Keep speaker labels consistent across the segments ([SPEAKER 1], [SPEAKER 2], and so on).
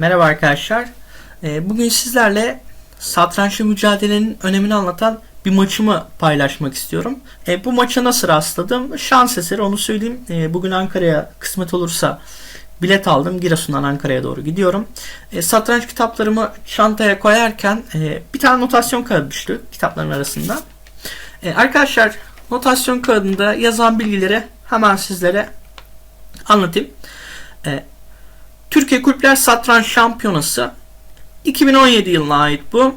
[SPEAKER 1] Merhaba arkadaşlar. Ee, Bugün sizlerle satrançlı mücadelenin önemini anlatan bir maçımı paylaşmak istiyorum. Ee, Bu maça nasıl rastladım? Şans eseri onu söyleyeyim. Ee, Bugün Ankara'ya kısmet olursa bilet aldım. Giresun'dan Ankara'ya doğru gidiyorum. Satranç kitaplarımı çantaya koyarken e, bir tane notasyon kağıdı düştü kitapların arasında. Arkadaşlar notasyon kağıdında yazan bilgileri hemen sizlere anlatayım. Ee, Türkiye Kulüpler Satranç Şampiyonası 2017 yılına ait bu.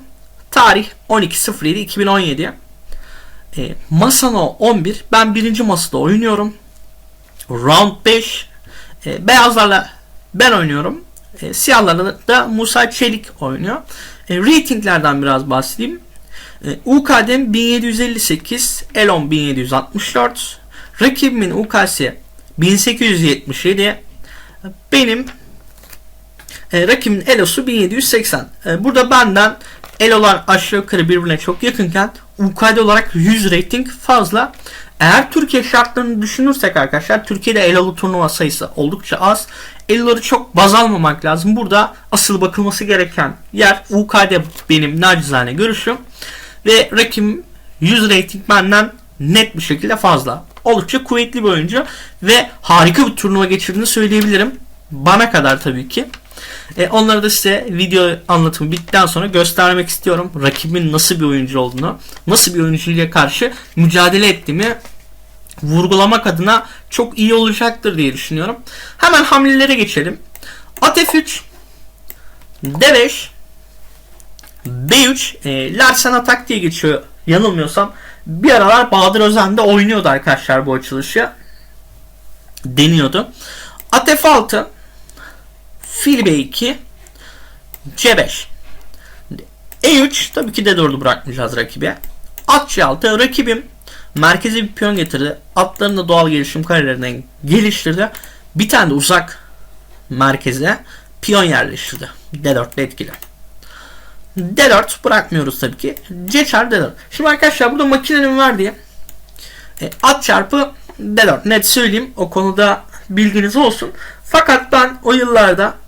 [SPEAKER 1] Tarih 12.07.2017. E, Masano 11. Ben birinci masada oynuyorum. Round 5. E, beyazlarla ben oynuyorum. E, siyahlarla da Musa Çelik oynuyor. E, ratinglerden biraz bahsedeyim. E, UKD'm 1758, Elon 1764, rakibimin UKS 1877, benim e, rakibin Elo'su 1780. E, burada benden Elo'lar aşağı yukarı birbirine çok yakınken UKD olarak 100 rating fazla. Eğer Türkiye şartlarını düşünürsek arkadaşlar Türkiye'de Elo'lu turnuva sayısı oldukça az. Elo'ları çok baz almamak lazım. Burada asıl bakılması gereken yer UKD benim nacizane görüşüm. Ve rakibim 100 rating benden net bir şekilde fazla. Oldukça kuvvetli bir oyuncu ve harika bir turnuva geçirdiğini söyleyebilirim. Bana kadar tabii ki. E, onları da size video anlatımı bittikten sonra göstermek istiyorum. Rakibin nasıl bir oyuncu olduğunu, nasıl bir oyuncuyla karşı mücadele ettiğimi vurgulamak adına çok iyi olacaktır diye düşünüyorum. Hemen hamlelere geçelim. At F3 D5 B3 e, Larsen atak diye geçiyor yanılmıyorsam. Bir aralar Bahadır Özen de oynuyordu arkadaşlar bu açılışı. Deniyordu. At F6 Fil B2 C5 E3 tabii ki de doğru bırakmayacağız rakibe. At C6 rakibim merkezi bir piyon getirdi. Atlarını da doğal gelişim karelerinden geliştirdi. Bir tane de uzak merkeze piyon yerleştirdi. D4 ile etkili. D4 bırakmıyoruz tabii ki. C çarpı D4. Şimdi arkadaşlar burada makinenin verdiği e, at çarpı D4. Net söyleyeyim o konuda bilginiz olsun. Fakat ben o yıllarda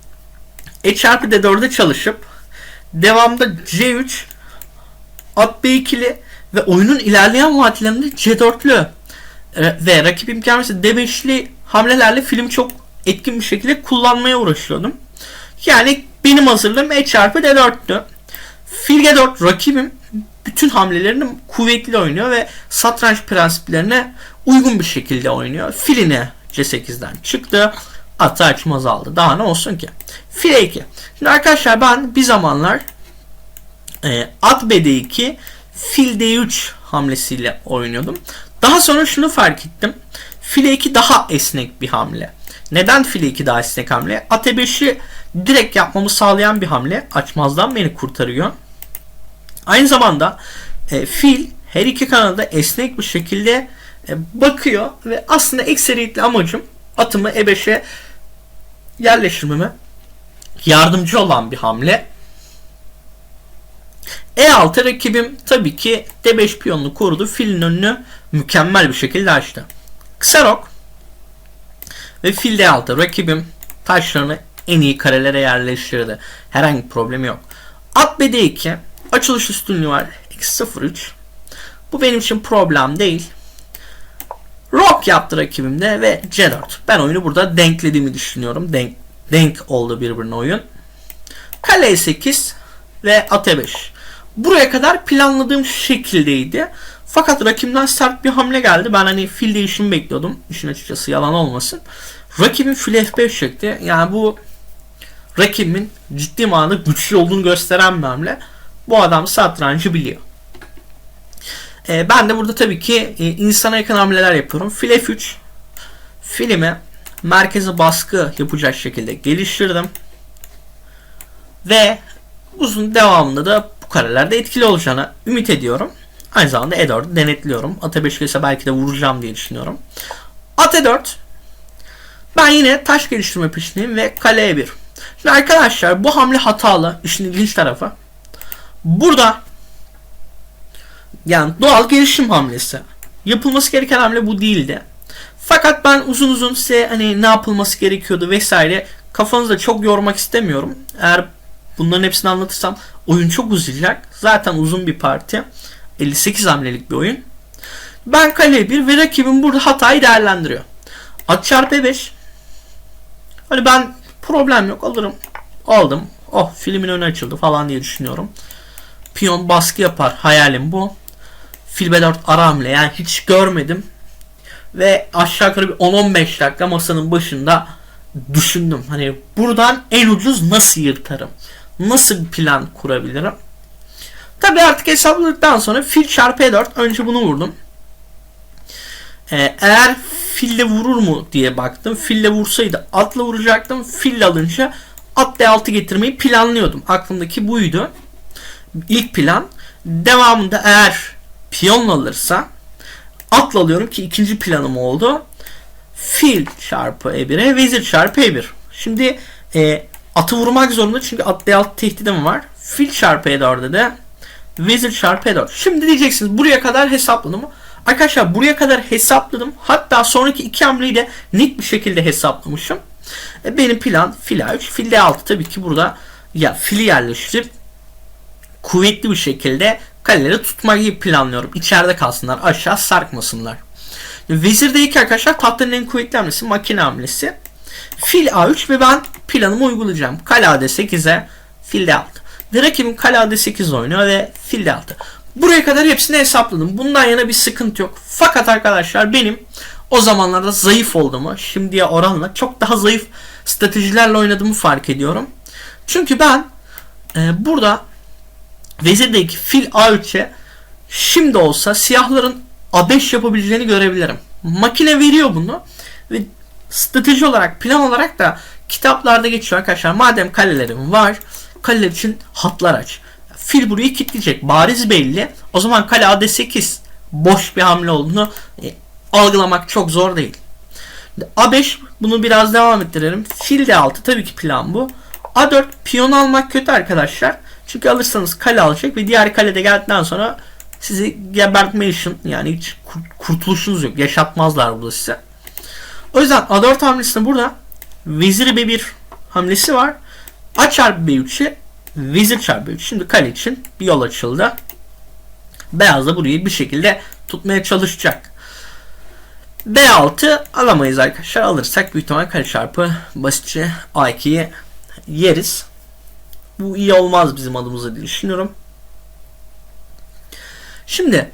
[SPEAKER 1] e çarpı D4'de çalışıp devamda C3 at B2'li ve oyunun ilerleyen vadilerinde C4'lü ve rakip imkanı D5'li hamlelerle film çok etkin bir şekilde kullanmaya uğraşıyordum. Yani benim hazırlığım E çarpı D4'tü. Fil G4 rakibim bütün hamlelerini kuvvetli oynuyor ve satranç prensiplerine uygun bir şekilde oynuyor. Filine C8'den çıktı. Atı açmaz aldı. Daha ne olsun ki? File 2. Şimdi arkadaşlar ben bir zamanlar e, at BD2 fil D3 hamlesiyle oynuyordum. Daha sonra şunu fark ettim. File 2 daha esnek bir hamle. Neden file 2 daha esnek hamle? At E5'i direkt yapmamı sağlayan bir hamle. Açmazdan beni kurtarıyor. Aynı zamanda e, fil her iki kanalda esnek bir şekilde e, bakıyor ve aslında ekseriyetli amacım atımı E5'e yerleştirmeme yardımcı olan bir hamle. E6 rakibim tabii ki D5 piyonunu korudu. Filin önünü mükemmel bir şekilde açtı. Kısa rok ve fil D6 rakibim taşlarını en iyi karelere yerleştirdi. Herhangi bir problemi yok. At BD2 açılış üstünlüğü var. X03 bu benim için problem değil. Rock yaptı rakibimde ve C4. Ben oyunu burada denklediğimi düşünüyorum. Denk, denk oldu birbirine oyun. Kale 8 ve at 5. Buraya kadar planladığım şekildeydi. Fakat rakibimden sert bir hamle geldi. Ben hani fil değişimi bekliyordum. İşin açıkçası yalan olmasın. Rakibim fil F5 çekti. Yani bu rakibimin ciddi manada güçlü olduğunu gösteren bir hamle. Bu adam satrancı biliyor. E, ben de burada tabii ki e, insana yakın hamleler yapıyorum. Fil F3 filmi merkeze baskı yapacak şekilde geliştirdim. Ve uzun devamında da bu karelerde etkili olacağını ümit ediyorum. Aynı zamanda E4'ü denetliyorum. At E5 ise belki de vuracağım diye düşünüyorum. At E4 ben yine taş geliştirme peşindeyim ve kale E1. Şimdi arkadaşlar bu hamle hatalı. İşin ilginç tarafı. Burada yani doğal gelişim hamlesi. Yapılması gereken hamle bu değildi. Fakat ben uzun uzun size hani ne yapılması gerekiyordu vesaire kafanızı da çok yormak istemiyorum. Eğer bunların hepsini anlatırsam oyun çok uzayacak. Zaten uzun bir parti. 58 hamlelik bir oyun. Ben kaleye 1 ve rakibim burada hatayı değerlendiriyor. At çarpı 5. Hani ben problem yok alırım. Aldım. Oh filmin önü açıldı falan diye düşünüyorum. Piyon baskı yapar. Hayalim bu. Fil B4 ara hamle. Yani hiç görmedim. Ve aşağı yukarı bir 10-15 dakika masanın başında düşündüm. Hani buradan en ucuz nasıl yırtarım? Nasıl bir plan kurabilirim? Tabi artık hesapladıktan sonra fil çarpı E4 önce bunu vurdum. Ee, eğer fille vurur mu diye baktım. Fille vursaydı atla vuracaktım. Fille alınca at D6 getirmeyi planlıyordum. Aklımdaki buydu. İlk plan. Devamında eğer piyonla alırsa atla alıyorum ki ikinci planım oldu. Fil çarpı E1'e vezir çarpı E1. Şimdi e, atı vurmak zorunda çünkü at D6 tehdidim var. Fil çarpı E4'de de vezir çarpı E4. Şimdi diyeceksiniz buraya kadar hesapladım? Arkadaşlar buraya kadar hesapladım. Hatta sonraki iki hamleyi de net bir şekilde hesaplamışım. E, benim plan fil A3, fil D6 tabii ki burada ya fili yerleştirip kuvvetli bir şekilde kaleleri tutmak gibi planlıyorum. İçeride kalsınlar, aşağı sarkmasınlar. Vezir D2 arkadaşlar tatlının en kuvvetli hamlesi, makine hamlesi. Fil A3 ve ben planımı uygulayacağım. Kale AD8'e, fil D6. Ve rakibim kale AD8 oynuyor ve fil D6. Buraya kadar hepsini hesapladım. Bundan yana bir sıkıntı yok. Fakat arkadaşlar benim o zamanlarda zayıf olduğumu, şimdiye oranla çok daha zayıf stratejilerle oynadığımı fark ediyorum. Çünkü ben e, burada Vezir'deki fil A3'e şimdi olsa siyahların A5 yapabileceğini görebilirim. Makine veriyor bunu ve strateji olarak, plan olarak da kitaplarda geçiyor arkadaşlar. Madem kalelerim var, kaleler için hatlar aç. Fil burayı kilitleyecek. Bariz belli. O zaman kale A8 boş bir hamle olduğunu e, algılamak çok zor değil. A5 bunu biraz devam ettirelim. Fil D6 tabii ki plan bu. A4 piyon almak kötü arkadaşlar. Çünkü alırsanız kale alacak ve diğer kalede geldikten sonra sizi gebertme işin yani hiç kurtuluşunuz yok. Yaşatmazlar burada size. O yüzden A4 hamlesinde burada vezir B1 hamlesi var. A çarpı B3'e vezir çarpı B3. Şimdi kale için bir yol açıldı. Beyaz da burayı bir şekilde tutmaya çalışacak. B6 alamayız arkadaşlar. Alırsak büyük ihtimal kare çarpı basitçe A2'yi yeriz. Bu iyi olmaz bizim adımıza diye düşünüyorum. Şimdi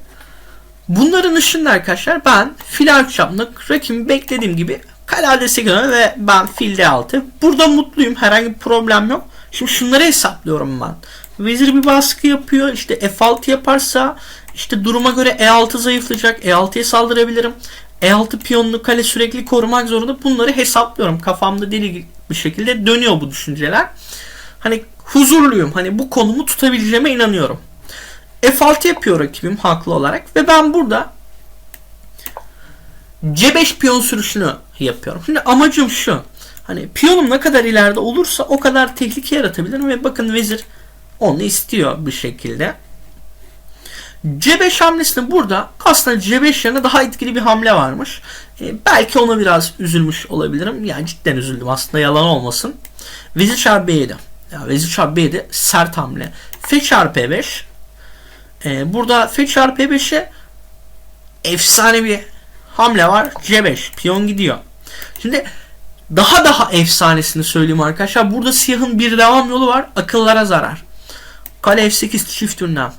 [SPEAKER 1] bunların ışığında arkadaşlar ben fil A3 yapmak rakibi beklediğim gibi kale A8 ve ben fil D6. Burada mutluyum. Herhangi bir problem yok. Şimdi şunları hesaplıyorum ben. Vezir bir baskı yapıyor. İşte F6 yaparsa işte duruma göre E6 zayıflayacak. E6'ya saldırabilirim. E6 piyonlu kale sürekli korumak zorunda. Bunları hesaplıyorum. Kafamda deli bir şekilde dönüyor bu düşünceler. Hani huzurluyum. Hani bu konumu tutabileceğime inanıyorum. F6 yapıyor rakibim haklı olarak ve ben burada C5 piyon sürüşünü yapıyorum. Şimdi amacım şu. Hani piyonum ne kadar ileride olursa o kadar tehlike yaratabilirim ve bakın vezir onu istiyor bir şekilde. C5 hamlesinde burada aslında C5 yerine daha etkili bir hamle varmış. E, belki ona biraz üzülmüş olabilirim. Yani cidden üzüldüm aslında yalan olmasın. Vezir çarpı B7. Ya vezir çarpı B7 sert hamle. F çarpı E5. E, burada F çarpı E5'e efsane bir hamle var. C5. Piyon gidiyor. Şimdi daha daha efsanesini söyleyeyim arkadaşlar. Burada siyahın bir devam yolu var. Akıllara zarar. Kale F8 çift ünlem.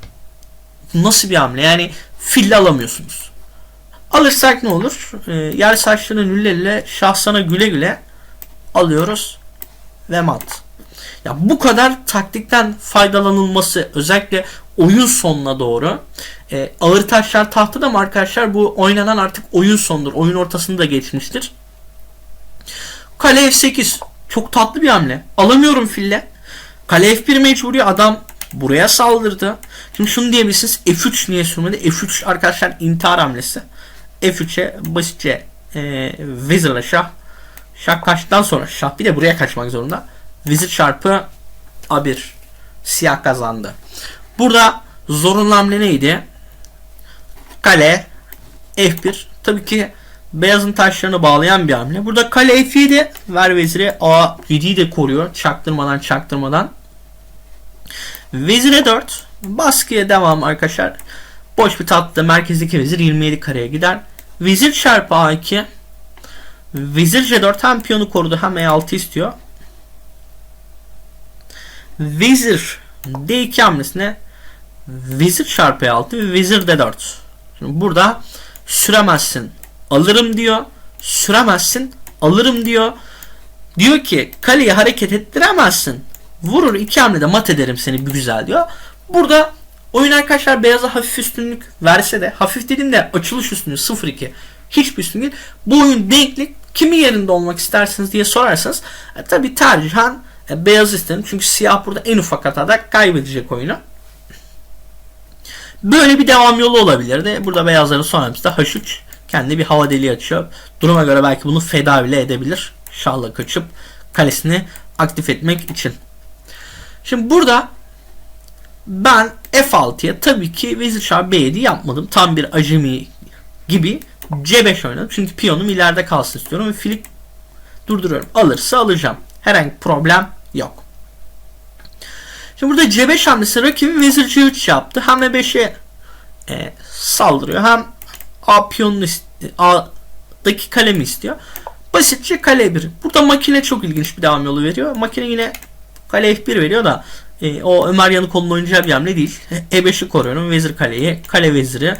[SPEAKER 1] Nasıl bir hamle? Yani fille alamıyorsunuz. Alırsak ne olur? E, yer saçlarının nülleriyle şahsana güle güle alıyoruz ve mat. Ya bu kadar taktikten faydalanılması özellikle oyun sonuna doğru e, ağır taşlar tahtada mı arkadaşlar bu oynanan artık oyun sondur. Oyun ortasını da geçmiştir. Kale F8 çok tatlı bir hamle. Alamıyorum fille. Kale F1 mecburi adam buraya saldırdı. Şimdi şunu diyebilirsiniz. F3 niye sürmedi? F3 arkadaşlar intihar hamlesi. F3'e basitçe e, vezirle şah. Şah kaçtıktan sonra şah bir de buraya kaçmak zorunda. Vezir çarpı A1. Siyah kazandı. Burada zorunlu hamle neydi? Kale F1. Tabii ki Beyazın taşlarını bağlayan bir hamle. Burada kale F7 ver vezire A7'yi de koruyor. Çaktırmadan çaktırmadan. Vezire 4. Baskıya devam arkadaşlar. Boş bir tatlı merkezdeki vezir 27 kareye gider. Vezir çarpı A2. Vezir C4 hem piyonu korudu hem E6 istiyor. Vezir D2 hamlesine Vezir çarpı E6 ve Vezir D4. Şimdi burada süremezsin alırım diyor. Süremezsin alırım diyor. Diyor ki kaleyi hareket ettiremezsin. Vurur iki hamlede mat ederim seni bir güzel diyor. Burada oyun arkadaşlar beyaza hafif üstünlük verse de hafif dediğimde açılış üstünlüğü 0-2 hiçbir üstünlük. Bu oyun denklik kimi yerinde olmak istersiniz diye sorarsanız e, tabi tercihen e, beyaz isterim. Çünkü siyah burada en ufak hatada kaybedecek oyunu. Böyle bir devam yolu olabilirdi. Burada beyazların son hamlesi H3 kendi bir hava deliği açıyor. Duruma göre belki bunu feda bile edebilir. Şahla kaçıp kalesini aktif etmek için. Şimdi burada ben F6'ya tabii ki vezir şah B7 yapmadım. Tam bir acemi gibi C5 oynadım. Çünkü piyonum ileride kalsın istiyorum ve filik durduruyorum. Alırsa alacağım. Herhangi problem yok. Şimdi burada C5 hamlesi rakibi vezir C3 yaptı. Hamle 5'e e, saldırıyor. Hem A piyonunu A'daki kalemi istiyor. Basitçe kale 1. Burada makine çok ilginç bir devam yolu veriyor. Makine yine kale F1 veriyor da e, o Ömer Yanıkoğlu'nun oynayacağı bir hamle değil. E5'i koruyorum. Vezir kaleyi, kale veziri,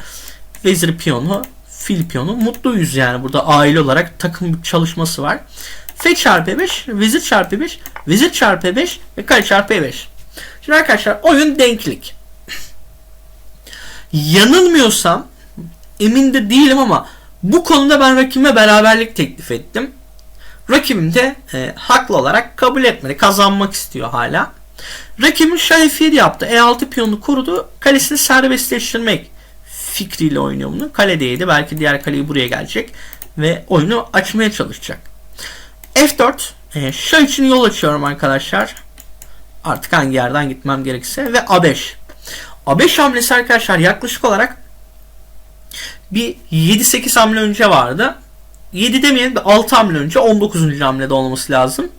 [SPEAKER 1] vezir piyonu, fil piyonu. Mutluyuz yani burada aile olarak takım çalışması var. F çarpı E5, vezir çarpı E5, vezir çarpı E5 ve kale çarpı E5. Şimdi arkadaşlar oyun denklik. Yanılmıyorsam emin de değilim ama bu konuda ben rakibime beraberlik teklif ettim. Rakibim de e, haklı olarak kabul etmedi. Kazanmak istiyor hala. Rakibim şah f7 yaptı. E6 piyonunu korudu. Kalesini serbestleştirmek fikriyle oynuyor bunu. Kaledeydi. Belki diğer kaleyi buraya gelecek. Ve oyunu açmaya çalışacak. F4. E, şah için yol açıyorum arkadaşlar. Artık hangi yerden gitmem gerekirse. Ve A5. A5 hamlesi arkadaşlar yaklaşık olarak bir 7-8 hamle önce vardı. 7 demeyelim de 6 hamle önce 19. hamlede olması lazım.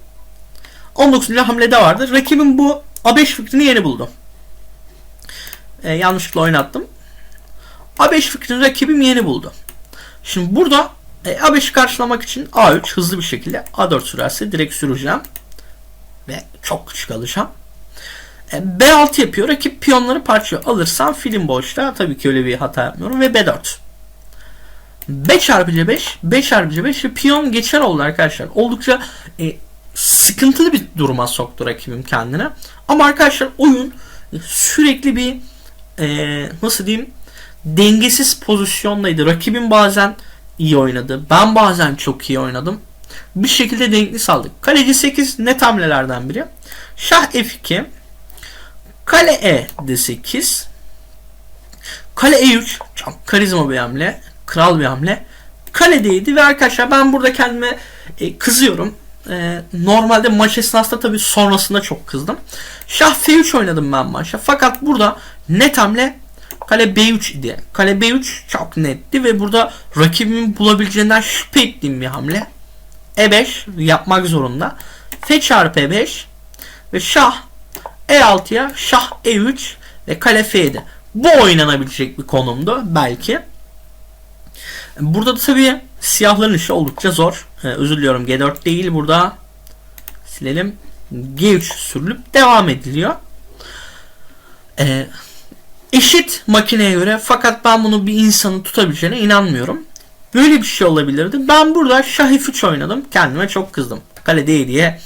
[SPEAKER 1] 19. hamlede vardı. Rakibim bu A5 fikrini yeni buldu. Ee, yanlışlıkla oynattım. A5 fikrini rakibim yeni buldu. Şimdi burada e, A5'i karşılamak için A3 hızlı bir şekilde A4 sürerse direkt süreceğim. Ve çok küçük alacağım. E, B6 yapıyor. Rakip piyonları parçalıyor. Alırsam film boşta. Tabii ki öyle bir hata yapmıyorum. Ve B4. B çarpı C5, B çarpı C5 ve piyon geçer oldu arkadaşlar. Oldukça e, sıkıntılı bir duruma soktu rakibim kendine. Ama arkadaşlar oyun sürekli bir e, nasıl diyeyim dengesiz pozisyondaydı. Rakibim bazen iyi oynadı. Ben bazen çok iyi oynadım. Bir şekilde denkli saldık. Kaleci 8 net hamlelerden biri. Şah F2 Kale E D8 Kale E3 çok karizma bir hamle kral bir hamle. Kaledeydi ve arkadaşlar ben burada kendime e, kızıyorum. E, normalde maç esnasında tabii sonrasında çok kızdım. Şah F3 oynadım ben maçta. Fakat burada net hamle kale B3 idi. Kale B3 çok netti ve burada rakibimin bulabileceğinden şüphe ettiğim bir hamle. E5 yapmak zorunda. F çarpı E5 ve şah E6'ya şah E3 ve kale F7. Bu oynanabilecek bir konumdu belki. Burada da tabii siyahların işi oldukça zor. Ee, özür diliyorum G4 değil burada. Silelim. G3 sürülüp devam ediliyor. Ee, eşit makineye göre fakat ben bunu bir insanı tutabileceğine inanmıyorum. Böyle bir şey olabilirdi. Ben burada şah f3 oynadım. Kendime çok kızdım. Kale değil diye.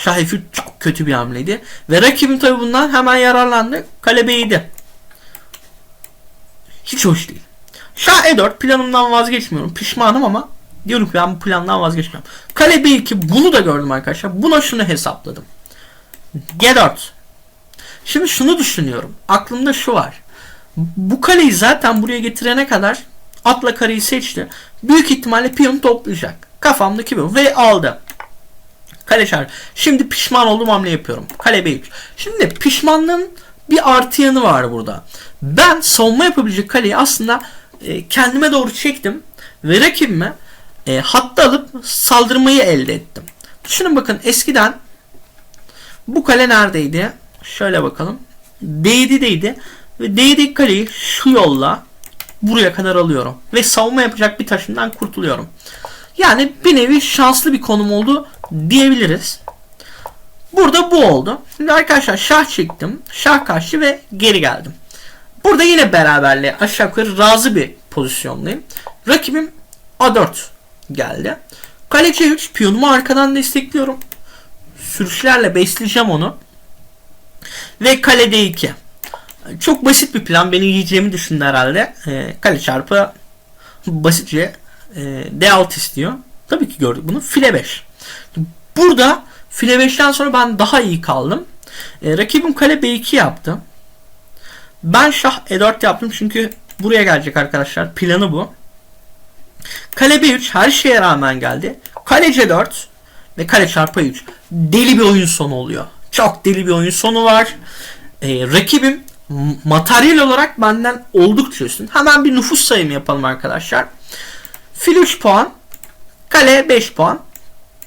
[SPEAKER 1] Şah f3 çok kötü bir hamleydi. Ve rakibim tabi bundan hemen yararlandı. Kale b7. Hiç hoş değil. Şah E4 planımdan vazgeçmiyorum. Pişmanım ama diyorum ki ben bu plandan vazgeçmiyorum. Kale B2 bunu da gördüm arkadaşlar. Buna şunu hesapladım. G4. Şimdi şunu düşünüyorum. Aklımda şu var. Bu kaleyi zaten buraya getirene kadar atla kareyi seçti. Büyük ihtimalle piyon toplayacak. Kafamdaki bu. Ve aldı. Kale çağır. Şimdi pişman olduğum hamle yapıyorum. Kale B3. Şimdi pişmanlığın bir artı yanı var burada. Ben savunma yapabilecek kaleyi aslında e, kendime doğru çektim ve rakibime e, hattı alıp saldırmayı elde ettim. Düşünün bakın eskiden bu kale neredeydi? Şöyle bakalım. D7'deydi. Ve D7 kaleyi şu yolla buraya kadar alıyorum. Ve savunma yapacak bir taşından kurtuluyorum. Yani bir nevi şanslı bir konum oldu diyebiliriz. Burada bu oldu. Şimdi arkadaşlar şah çektim. Şah kaçtı ve geri geldim. Burada yine beraberliğe aşağı yukarı razı bir pozisyondayım. Rakibim A4 geldi. Kale C3 piyonumu arkadan destekliyorum. Sürüşlerle besleyeceğim onu. Ve kale D2. Çok basit bir plan. Beni yiyeceğimi düşündü herhalde. E, kale çarpı basitçe e, D6 istiyor. Tabii ki gördük bunu. File 5. Burada file 5'ten sonra ben daha iyi kaldım. E, rakibim kale B2 yaptı. Ben şah E4 yaptım çünkü buraya gelecek arkadaşlar. Planı bu. Kale B3 her şeye rağmen geldi. Kale C4 ve kale çarpı 3. Deli bir oyun sonu oluyor. Çok deli bir oyun sonu var. Ee, rakibim materyal olarak benden oldukça üstün. Hemen bir nüfus sayımı yapalım arkadaşlar. Fil 3 puan. Kale 5 puan.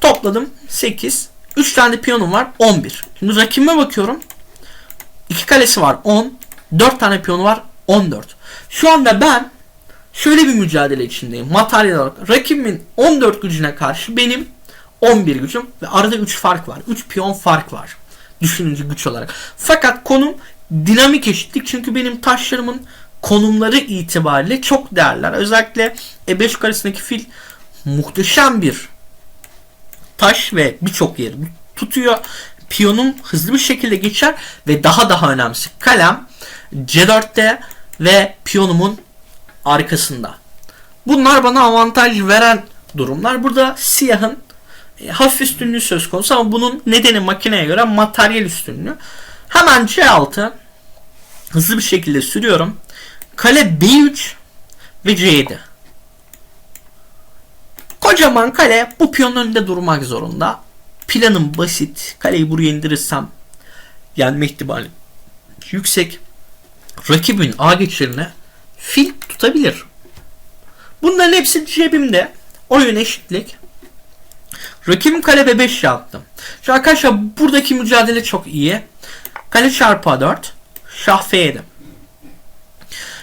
[SPEAKER 1] Topladım 8. 3 tane de piyonum var 11. Şimdi rakibime bakıyorum. 2 kalesi var 10. 4 tane piyonu var 14. Şu anda ben şöyle bir mücadele içindeyim. Materyal olarak rakibimin 14 gücüne karşı benim 11 gücüm ve arada 3 fark var. 3 piyon fark var. Düşününce güç olarak. Fakat konum dinamik eşitlik çünkü benim taşlarımın konumları itibariyle çok değerler. Özellikle E5 karesindeki fil muhteşem bir taş ve birçok yeri tutuyor. Piyonum hızlı bir şekilde geçer ve daha daha önemlisi kalem C4'te ve piyonumun arkasında. Bunlar bana avantaj veren durumlar. Burada siyahın e, hafif üstünlüğü söz konusu ama bunun nedeni makineye göre materyal üstünlüğü. Hemen C6 hızlı bir şekilde sürüyorum. Kale B3 ve C7. Kocaman kale bu piyonun önünde durmak zorunda. Planım basit. Kaleyi buraya indirirsem yenme ihtimali yüksek. Rakibin A geçirine fil tutabilir. Bunların hepsi cebimde. Oyun eşitlik. Rakibim kale B5 yaptım. Şu arkadaşlar buradaki mücadele çok iyi. Kale çarpı A4. Şah F7.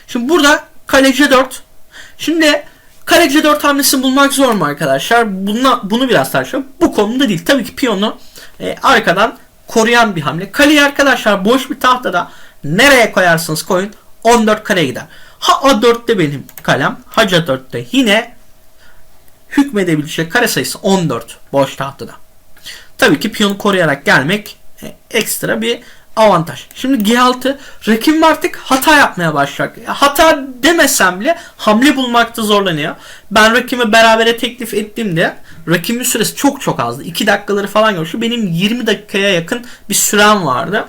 [SPEAKER 1] Şimdi burada kale C4. Şimdi kale C4 hamlesi bulmak zor mu arkadaşlar? Buna, bunu biraz tartışalım. Bu konuda değil. Tabii ki piyonu e, arkadan koruyan bir hamle. Kaleyi arkadaşlar boş bir tahtada nereye koyarsınız koyun 14 kare gider. Ha A4'te benim kalem. Ha C4'te yine hükmedebilecek kare sayısı 14 boş tahtada. Tabii ki piyonu koruyarak gelmek e, ekstra bir avantaj. Şimdi G6 rakibim artık hata yapmaya başlayacak. Hata demesem bile hamle bulmakta zorlanıyor. Ben rakibime berabere teklif ettiğimde rakibin süresi çok çok azdı. 2 dakikaları falan görmüştü. Benim 20 dakikaya yakın bir sürem vardı.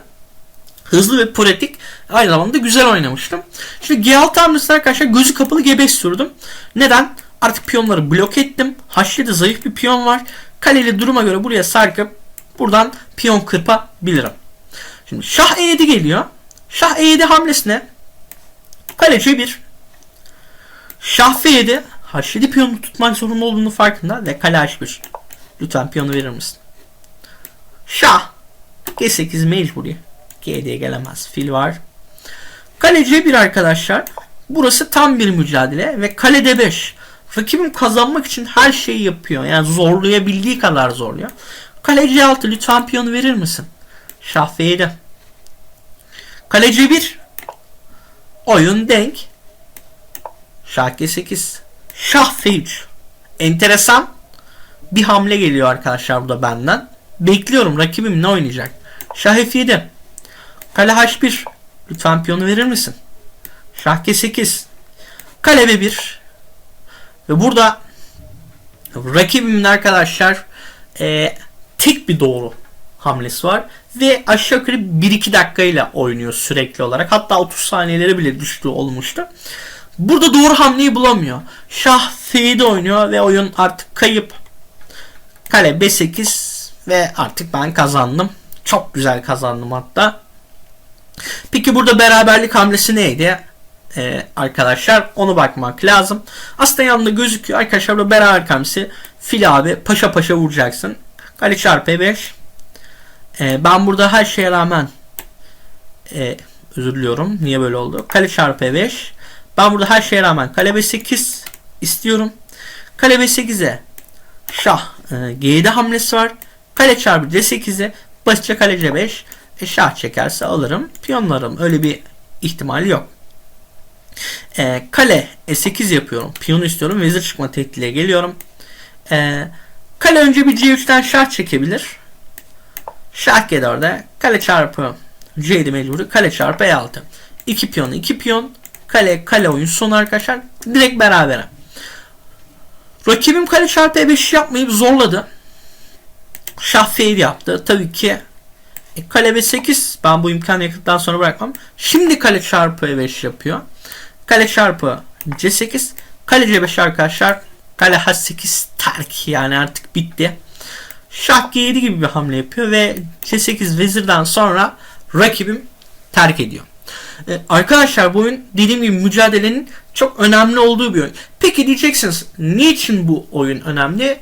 [SPEAKER 1] Hızlı ve pratik. Aynı zamanda güzel oynamıştım. Şimdi G6 hamlesine arkadaşlar gözü kapalı G5 sürdüm. Neden? Artık piyonları blok ettim. H7 zayıf bir piyon var. Kaleli duruma göre buraya sarkıp buradan piyon kırpabilirim. Şimdi şah E7 geliyor. Şah E7 hamlesine kale C1 şah F7 H7 piyonu tutmak zorunda olduğunu farkında ve kale H1 lütfen piyonu verir misin? Şah G8 mecburi G7'ye gelemez. Fil var. Kale C1 arkadaşlar. Burası tam bir mücadele ve kale D5. Rakibim kazanmak için her şeyi yapıyor. Yani zorlayabildiği kadar zorluyor. Kale C6 lütfen piyonu verir misin? Şah F7. Kale C1. Oyun denk. Şah G8. Şah F3. Enteresan bir hamle geliyor arkadaşlar burada benden. Bekliyorum rakibim ne oynayacak. Şah F7. Kale H1. Lütfen piyonu verir misin? Şah G8. Kale B1. Ve burada rakibimin arkadaşlar e, tek bir doğru hamlesi var. Ve aşağı yukarı 1-2 dakikayla oynuyor sürekli olarak. Hatta 30 saniyeleri bile düştü olmuştu. Burada doğru hamleyi bulamıyor. Şah F7 oynuyor ve oyun artık kayıp. Kale B8 ve artık ben kazandım. Çok güzel kazandım hatta. Peki burada beraberlik hamlesi neydi? e, arkadaşlar onu bakmak lazım. Aslında yanında gözüküyor arkadaşlar burada beraber kamisi fil abi paşa paşa vuracaksın. Kale çarpı 5. E, ben burada her şeye rağmen e, özür diliyorum. Niye böyle oldu? Kale çarpı 5. Ben burada her şeye rağmen kale B8 istiyorum. Kale B8'e şah e, G7 hamlesi var. Kale çarpı C8'e basitçe kale C5 e, şah çekerse alırım. Piyonlarım öyle bir ihtimal yok. E, kale E8 yapıyorum. Piyonu istiyorum. Vezir çıkma tehditle geliyorum. E, kale önce bir C3'ten şah çekebilir. Şah G4'e kale çarpı C7 mecburi. Kale çarpı E6. 2 piyon 2 piyon. Kale kale oyun sonu arkadaşlar. Direkt berabere. Rakibim kale çarpı E5 yapmayıp zorladı. Şah F7 yaptı. Tabii ki e, kale B8 ben bu imkanı yakıttan sonra bırakmam. Şimdi kale çarpı E5 yapıyor. Kale çarpı C8. Kale C5 arkadaşlar. Kale H8 terk yani artık bitti. Şah G7 gibi bir hamle yapıyor ve C8 vezirden sonra rakibim terk ediyor. Ee, arkadaşlar bu oyun dediğim gibi mücadelenin çok önemli olduğu bir oyun. Peki diyeceksiniz niçin bu oyun önemli?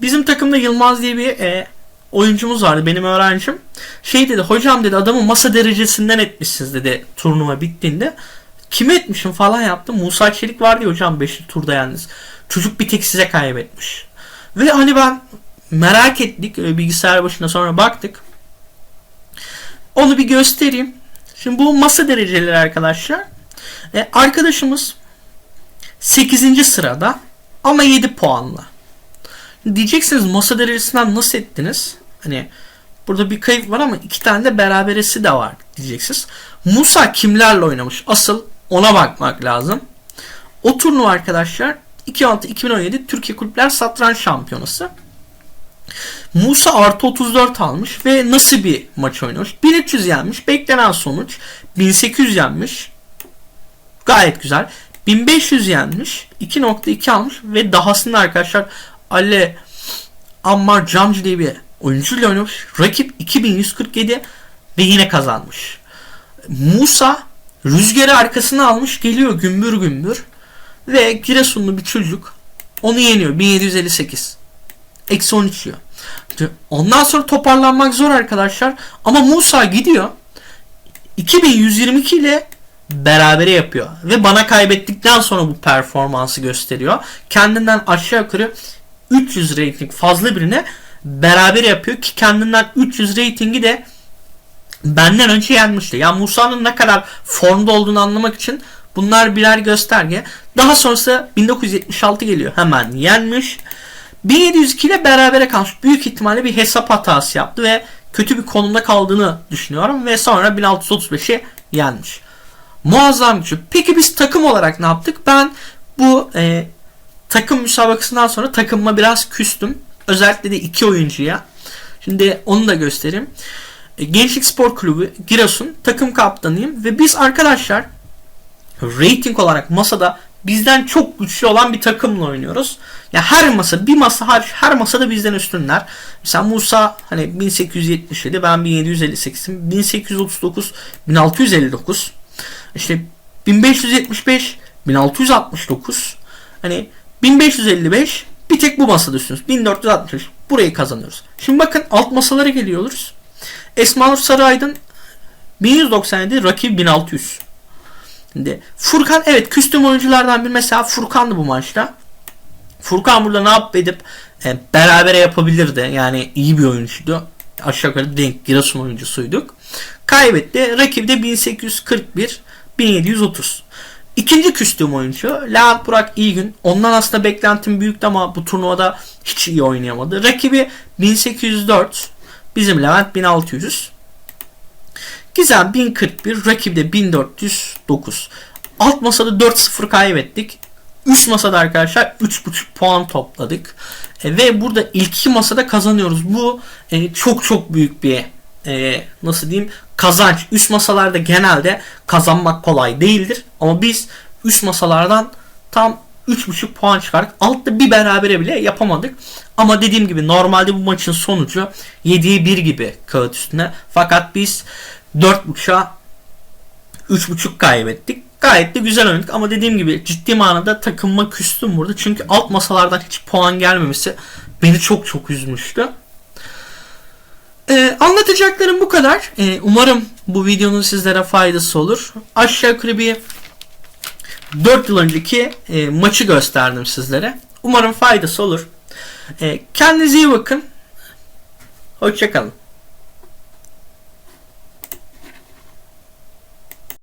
[SPEAKER 1] Bizim takımda Yılmaz diye bir e, oyuncumuz vardı benim öğrencim. Şey dedi hocam dedi adamı masa derecesinden etmişsiniz dedi turnuva bittiğinde. Kime etmişim falan yaptı. Musa Çelik vardı ya hocam 5. turda yalnız. Çocuk bir tek size kaybetmiş. Ve hani ben merak ettik e, bilgisayar başında sonra baktık. Onu bir göstereyim. Şimdi bu masa dereceleri arkadaşlar. E, arkadaşımız 8. sırada ama 7 puanla. Diyeceksiniz masa derecesinden nasıl ettiniz? Hani burada bir kayıp var ama iki tane de beraberesi de var diyeceksiniz. Musa kimlerle oynamış? Asıl ona bakmak lazım. O turnuva arkadaşlar 2006-2017 Türkiye Kulüpler Satranç Şampiyonası. Musa artı 34 almış ve nasıl bir maç oynamış? 1300 yenmiş. Beklenen sonuç 1800 yenmiş. Gayet güzel. 1500 yenmiş. 2.2 almış ve dahasında arkadaşlar Ali Ammar Camcı diye bir oyuncuyla oynamış. Rakip 2147 ve yine kazanmış. Musa rüzgarı arkasına almış geliyor gümbür gümbür ve Giresunlu bir çocuk onu yeniyor 1758. Eksi 13 yiyor. Ondan sonra toparlanmak zor arkadaşlar. Ama Musa gidiyor. 2122 ile berabere yapıyor. Ve bana kaybettikten sonra bu performansı gösteriyor. Kendinden aşağı yukarı 300 rating fazla birine beraber yapıyor ki kendinden 300 ratingi de benden önce yenmişti. Yani Musa'nın ne kadar formda olduğunu anlamak için bunlar birer gösterge. Daha sonrası 1976 geliyor. Hemen yenmiş. 1702 ile berabere kalmış. Büyük ihtimalle bir hesap hatası yaptı ve kötü bir konumda kaldığını düşünüyorum. Ve sonra 1635'i yenmiş. Muazzam güçlü. Peki biz takım olarak ne yaptık? Ben bu e, takım müsabakasından sonra takımıma biraz küstüm. Özellikle de iki oyuncuya. Şimdi onu da göstereyim. E, Gençlik Spor Kulübü Giresun takım kaptanıyım ve biz arkadaşlar rating olarak masada bizden çok güçlü olan bir takımla oynuyoruz. Ya her masa bir masa hariç her masada bizden üstünler. Mesela Musa hani 1877 ben 1758'im. 1839 1659 işte 1575 1669 hani 1555 bir tek bu masada üstünüz. 1465 burayı kazanıyoruz. Şimdi bakın alt masalara geliyoruz. Esmanur Saraydın 1197 rakip 1600. Şimdi Furkan evet küstüm oyunculardan bir mesela Furkan'dı bu maçta. Furkan burada ne yapıp edip e, berabere yapabilirdi. Yani iyi bir oyuncuydu. Aşağı yukarı denk Giresun oyuncusuyduk. Kaybetti. Rakibi de 1841 1730. İkinci küstüm oyuncu Levent Burak İyigün. Ondan aslında beklentim büyüktü ama bu turnuvada hiç iyi oynayamadı. Rakibi 1804. Bizim Levent 1600. Gizem 1041. Rakibi de 1409. Alt masada 4-0 kaybettik. Üst masada arkadaşlar 3.5 puan topladık. E, ve burada ilk iki masada kazanıyoruz. Bu e, çok çok büyük bir e, nasıl diyeyim kazanç. Üst masalarda genelde kazanmak kolay değildir. Ama biz üst masalardan tam 3.5 puan çıkardık. Altta bir berabere bile yapamadık. Ama dediğim gibi normalde bu maçın sonucu 7'ye 1 gibi kağıt üstüne. Fakat biz 4.5'a 3.5 kaybettik. Gayet de güzel oynadık ama dediğim gibi ciddi manada takımıma küstüm burada. Çünkü alt masalardan hiç puan gelmemesi beni çok çok üzmüştü. Ee, anlatacaklarım bu kadar. Ee, umarım bu videonun sizlere faydası olur. Aşağı yukarı bir 4 yıl önceki e, maçı gösterdim sizlere. Umarım faydası olur. E, kendinize iyi bakın. Hoşçakalın.